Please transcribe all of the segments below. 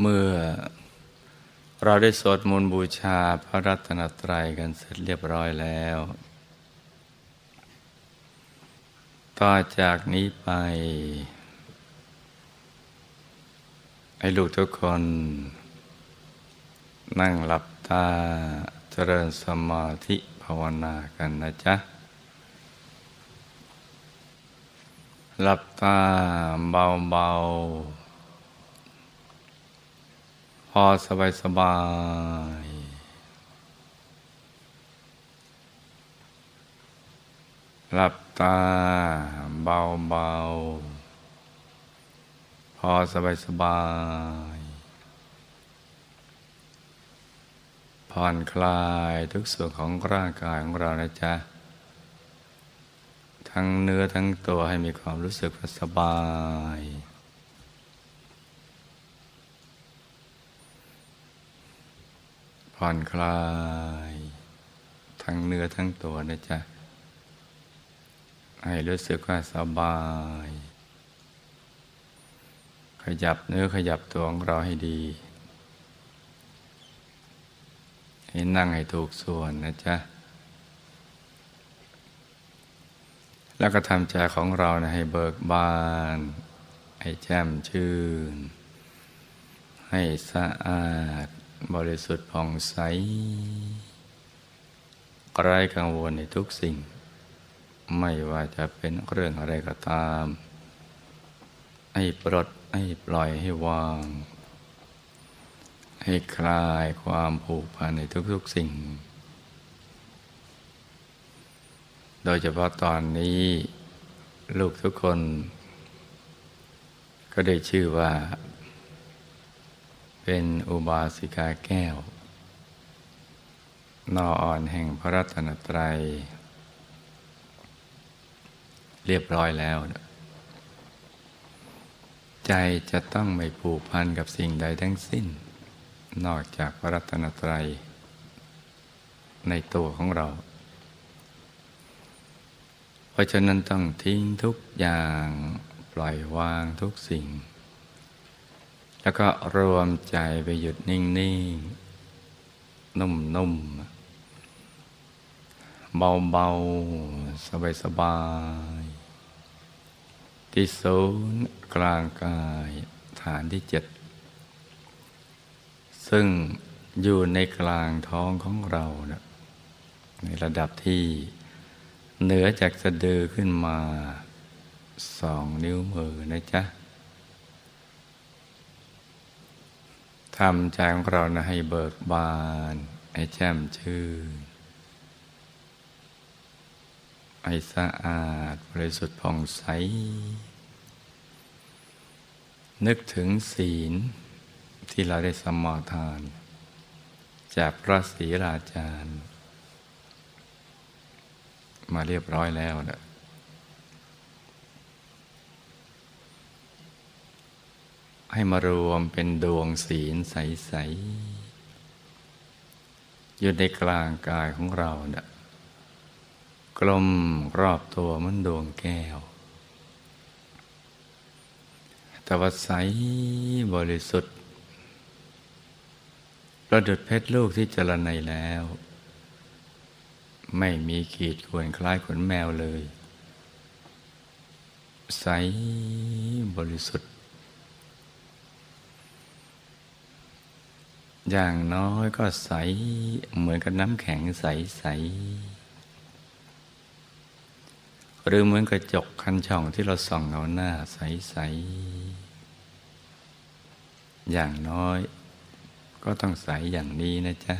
เมื่อเราได้สวดมนต์บูชาพระรัตนตรัยกันเสร็จเรียบร้อยแล้ว ต่อจากนี้ไป ให้ลูกทุกคน นั่งหลับตาเจริญสมาธิภาวนากันนะจ๊ะ หลับตาเบาๆ อสบายสบาย หลับตาเบาๆพอสบายสบาย ผ่อนคลายทุกส่วนของร่างกายของเรานะจ๊ะ ทั้งเนื้อทั้งตัวให้มีความรู้สึกสบาย ผ่อนคลาย ทั้งเนื้อทั้งตัวนะจ๊ะ ให้รู้สึกว่าสบาย ขยับเนื้อขยับตัวของเราให้ดี ให้นั่งให้ถูกส่วนนะจ๊ะ แล้วก็ทำใจของเรานะให้เบิกบาน ให้แจ่มชื่น ให้สะอาด บริสุทธิ์ผ่องใสไร้กังวลในทุกสิ่ง ไม่ว่าจะเป็นเรื่องอะไรก็ตาม ให้ปลดให้ปล่อยให้วาง ให้คลายความผูกพันในทุกๆสิ่ง โดยเฉพาะตอนนี้ ลูกทุกคน ก็ได้ชื่อว่า เป็นอุบาสิกาแก้ว นออ่อนแห่งพระรัตนตรัย เรียบร้อยแล้ว ใจจะต้องไม่ผูกพันกับสิ่งใดทั้งสิ้น นอกจากพระรัตนตรัย ในตัวของเรา เพราะฉะนั้นต้องทิ้งทุกอย่างปล่อยวางทุกสิ่ง แล้วก็รวมใจไปหยุดนิ่งๆ นุ่มๆ เบาๆ สบายๆ ที่ศูนย์กลางกายฐานที่เจ็ด ซึ่งอยู่ในกลางท้องของเรานะในระดับที่เหนือจากสะดือขึ้นมาสองนิ้วมือนะจ๊ะ ทำใจของเรานะให้เบิกบาน ให้แจ่มชื่น ให้สะอาดบริสุทธิ์ผ่องใส นึกถึงศีลที่เราได้สมาทาน จากพระศรีราชาญมาเรียบร้อยแล้วนะ ให้มารวมเป็นดวงศีลใส ๆ อยู่ในกลางกายของเราเนะกลมรอบตัวมันดวงแก้ว แต่ว่าใสบริสุทธิ์ประดุดเพชรลูกที่เจรไนแล้ว ไม่มีขีดข่วนคล้ายขนแมวเลย ใสบริสุทธิ์ อย่างน้อยก็ใสเหมือนกับน้ำแข็งใสใสหรือเหมือนกระจกคันช่องที่เราส่องเงาหน้าใสใสอย่างน้อย ก็ต้องใสอย่างนี้นะจ๊ะ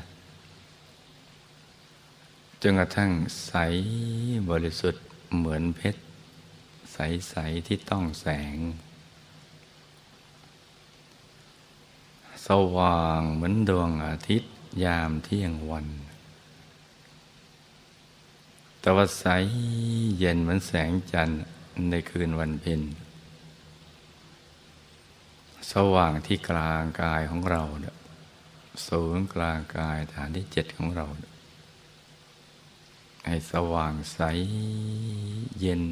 จนกระทั่งใสบริสุทธิ์เหมือนเพชร ใส ๆ ที่ต้องแสง สว่างเหมือนดวงอาทิตย์ยามเที่ยงวันต่ว่าใสเย็นเหมือนแสงจันทร์ในคืนวันเพ็ญ สว่างที่กลางกายของเราเนี่ยศูนย์กลางกายฐานที่เจ็ดของเรา ให้สว่างใสเย็น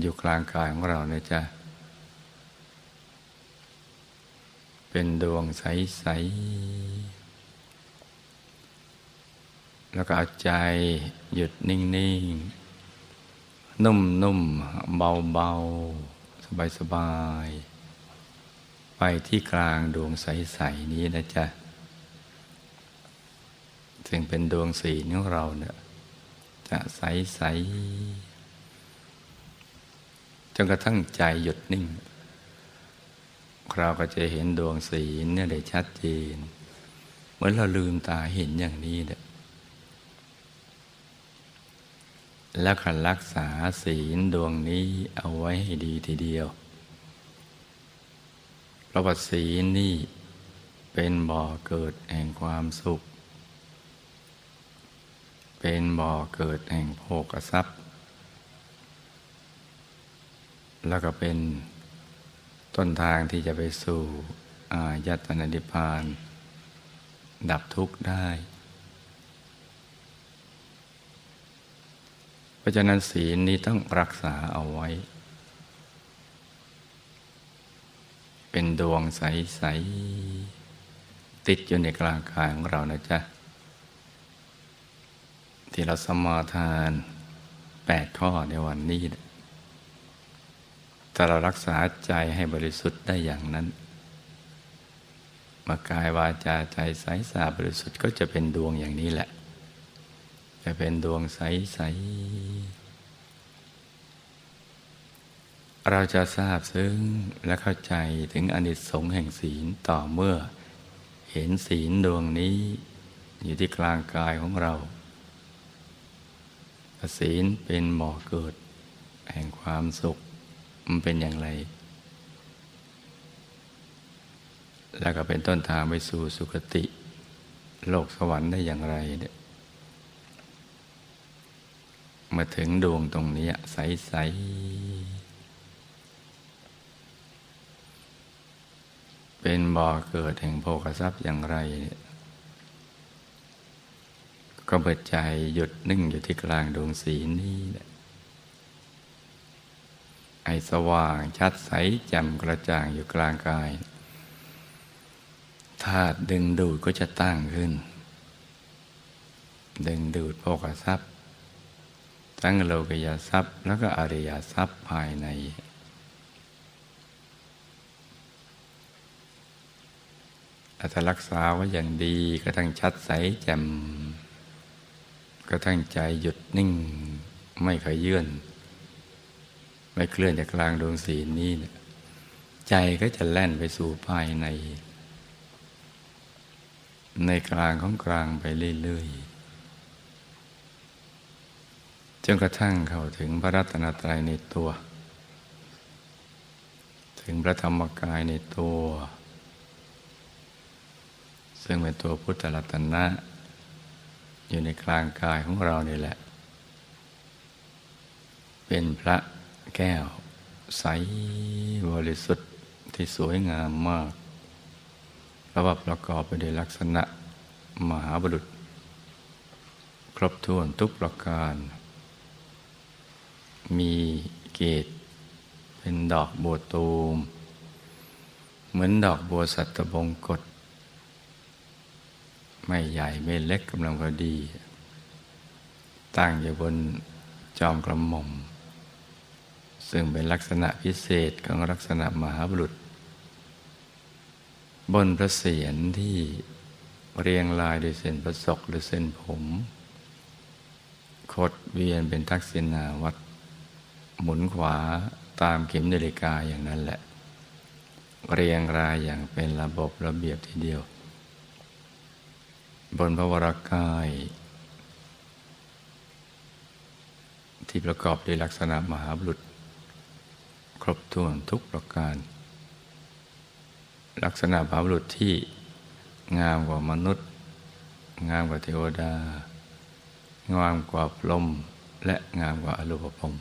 อยู่กลางกายของเราเนี่ยจ้ะ เป็นดวงใส ๆ แล้วก็เอาใจหยุดนิ่ง ๆ นุ่ม ๆ เบา ๆ สบาย ๆ ไปที่กลางดวงใส ๆ นี้นะจ๊ะ ซึ่งเป็นดวงสีของเราเนี่ยจะใส ๆจนกระทั่งใจหยุดนิ่ง เราก็จะเห็นดวงสีลเนี่ยได้ชัดเจน เหมือนเราลืมตาเห็นอย่างนี้เนี่ยแล้วขันรักษาศีลดวงนี้เอาไว้ให้ดีทีเดียวเราะว่าศีลนี่เป็นบ่อเกิดแห่งความสุข เป็นบ่อเกิดแห่งโภกทรัพย์ แล้วก็เป็น ต้นทางที่จะไปสู่อายตนะนิพพาน ดับทุกข์ได้ เพราะฉะนั้นศีลนี้ต้องรักษาเอาไว้ เป็นดวงใส ๆ ติดอยู่ในกลางกายของเรานะจ๊ะ ที่เราสมาทานแปดข้อในวันนี้นะ ถ้าเรารักษาใจให้บริสุทธิ์ได้อย่างนั้นมากายวาจาใจใสสะอาดบริสุทธิ์ก็จะเป็นดวงอย่างนี้แหละ จะเป็นดวงใสใสเราจะทราบซึ้งและเข้าใจถึงอนิสงส์แห่งศีลต่อเมื่อ เห็นศีลดวงนี้ อยู่ที่กลางกายของเรา ศีลเป็นหมอเกิด แห่งความสุข มันเป็นอย่างไร แล้วก็เป็นต้นทางไปสู่สุคติ โลกสวรรค์ได้อย่างไรเนี่ยมาถึงดวงตรงนี้ใส ๆ เป็นบ่อเกิดแห่งโภคทรัพย์อย่างไร ก็เปิดใจหยุดนิ่งอยู่ที่กลางดวงสีนี้แหละ อสว่าง ชัดใสแจ่มกระจ่างอยู่กลางกายธาตุดึงดูดก็จะตั้งขึ้น ดึงดูดโภคทรัพย์ ทั้งโลกยทรัพย์ แล้วก็อริยทรัพย์ภายในอาจจะรักษาไว้อย่างดีก็ทั้งชัดใสแจ่มก็ทั้งใจหยุดนิ่งไม่ขยื่น ไม่เคลื่อนจากกลางดวงศีนี้เนี่ยใจก็จะแล่นไปสู่ภายใน ในกลางของกลางไปเรื่อยๆจนกระทั่งเข้าถึงพระรัตนตรัยในตัว ถึงพระธรรมกายในตัว ซึ่งเป็นตัวพุทธรัตนะ อยู่ในกลางกายของเรานี่แหละ เป็นพระ แก้ว ใสบริสุทธิ์ที่สวยงามมากระบบประกอบไปด้วยลักษณะมหาบุรุษ ครบถ้วนทุกประการ มีเกตเป็นดอกบัวตูม เหมือนดอกบัวสัตบงกฎไม่ใหญ่ไม่เล็กกำลังพอดี ตั้งอยู่บนจอมกระหม่อม ซึ่งเป็นลักษณะพิเศษของลักษณะมหาบุรุษ บนพระเศียรที่เรียงรายด้วยเส้นประศกหรือเส้นผม คดเวียนเป็นทักษิณาวัดหมุนขวาตามเข็มนาฬิกาอย่างนั้นแหละ เรียงรายอย่างเป็นระบบระเบียบทีเดียว บนพระวรากาย ที่ประกอบด้วยลักษณะมหาบุรุษ ครบถ้วนทุกประการ ลักษณะภาบุรุษที่งามกว่ามนุษย์ งามกว่าเทวดา งามกว่าพรหมและงามกว่าอรูปพรหม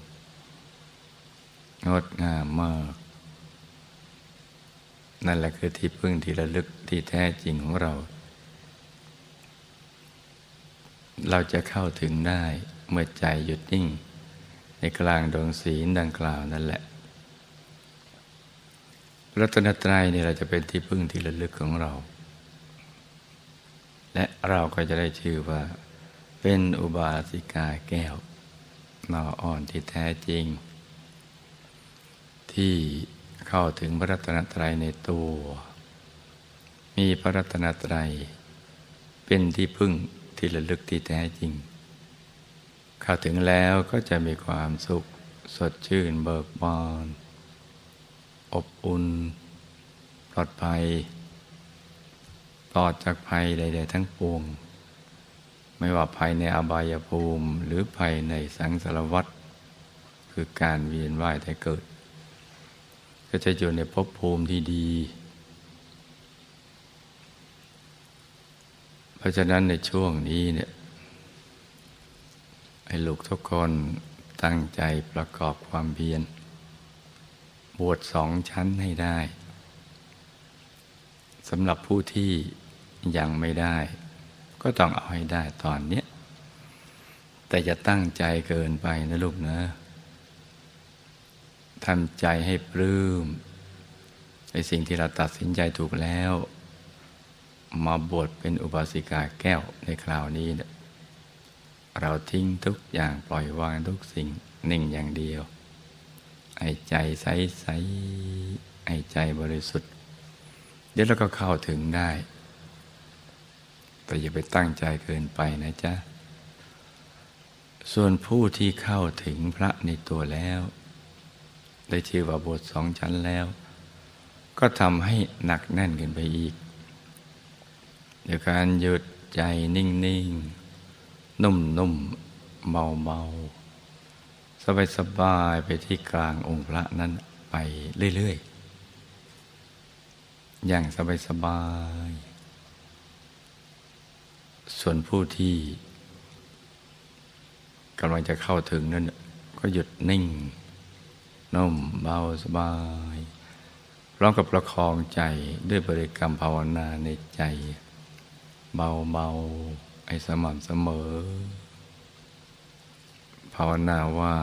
งดงามมาก นั่นแหละคือที่พึ่งที่ระลึกที่แท้จริงของเรา เราจะเข้าถึงได้เมื่อใจหยุดนิ่ง ในกลางดวงศีลดังกล่าวนั่นแหละ รัตนตรัยเนี่ยเราจะเป็นที่พึ่งที่ระลึกของเรา และเราก็จะได้ชื่อว่า เป็นอุบาสิกาแก้วนออ่อนที่แท้จริง ที่เข้าถึงพระรัตนตรัยในตัว มีพระรัตนตรัย เป็นที่พึ่งที่ระลึกที่แท้จริง เข้าถึงแล้วก็จะมีความสุขสดชื่นเบิกบาน อบอุ่น ปลอดภัย ปลอดจากภัยใด ๆ ทั้งปวง ไม่ว่าภัยในอบายภูมิ หรือภัยในสังสารวัฏคือการเวียนว่ายแต่เกิด ก็จะอยู่ในภพภูมิที่ดี เพราะฉะนั้นในช่วงนี้เนี่ยให้ลูกทุกคนตั้งใจประกอบความเพียร บวชสองชั้นให้ได้สำหรับผู้ที่ยังไม่ได้ ก็ต้องเอาให้ได้ตอนนี้ แต่จะตั้งใจเกินไปนะลูกนะทำใจให้ปลื้มในสิ่งที่เราตัดสินใจถูกแล้ว มาบวชเป็นอุบาสิกาแก้วในคราวนี้ เราทิ้งทุกอย่างปล่อยวางทุกสิ่งหนึ่งอย่างเดียว ไอ้ใจใสใสไอ้ใจบริสุทธิ์ เดี๋ยวเราก็เข้าถึงได้ แต่อย่าไปตั้งใจเกินไปนะจ๊ะ ส่วนผู้ที่เข้าถึงพระในตัวแล้ว ได้ชื่อว่าบทสองชั้นแล้ว ก็ทำให้หนักแน่นขึ้นไปอีกโดยการหยุดใจนิ่ง ๆ นุ่ม ๆ เบา ๆ สบายๆไปที่กลางองค์พระนั้นไปเรื่อยๆ อย่างสบายๆส่วนผู้ที่กำลังจะเข้าถึงนั้นก็หยุดนิ่งนุ่มเบาสบายพร้อมกับประคองใจด้วยบริกรรมภาวนาในใจ เบาๆไอ้สม่ำเสมอ ภาวนาว่า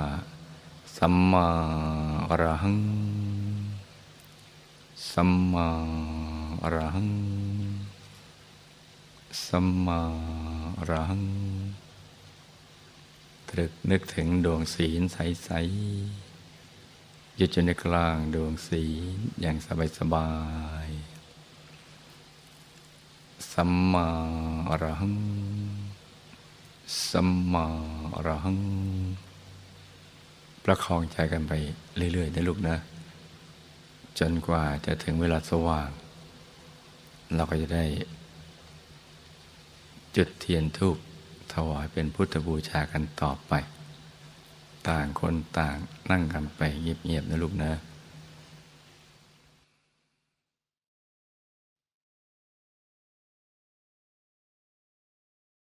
สัมมาอรหัง สัมมาอรหัง สัมมาอรหังตรึกนึกถึงดวงศีลใสๆหยุดอยู่ในกลางดวงศีลอย่างสบายๆสัมมาอรหัง สัมมาอรหัง ประคองใจกันไปเรื่อยๆนะลูกนะ จนกว่าจะถึงเวลาสว่าง เราก็จะได้ จุดเทียนทูปถวายเป็นพุทธบูชากันต่อไป ต่างคนต่างนั่งกันไปเงียบๆนะลูกนะ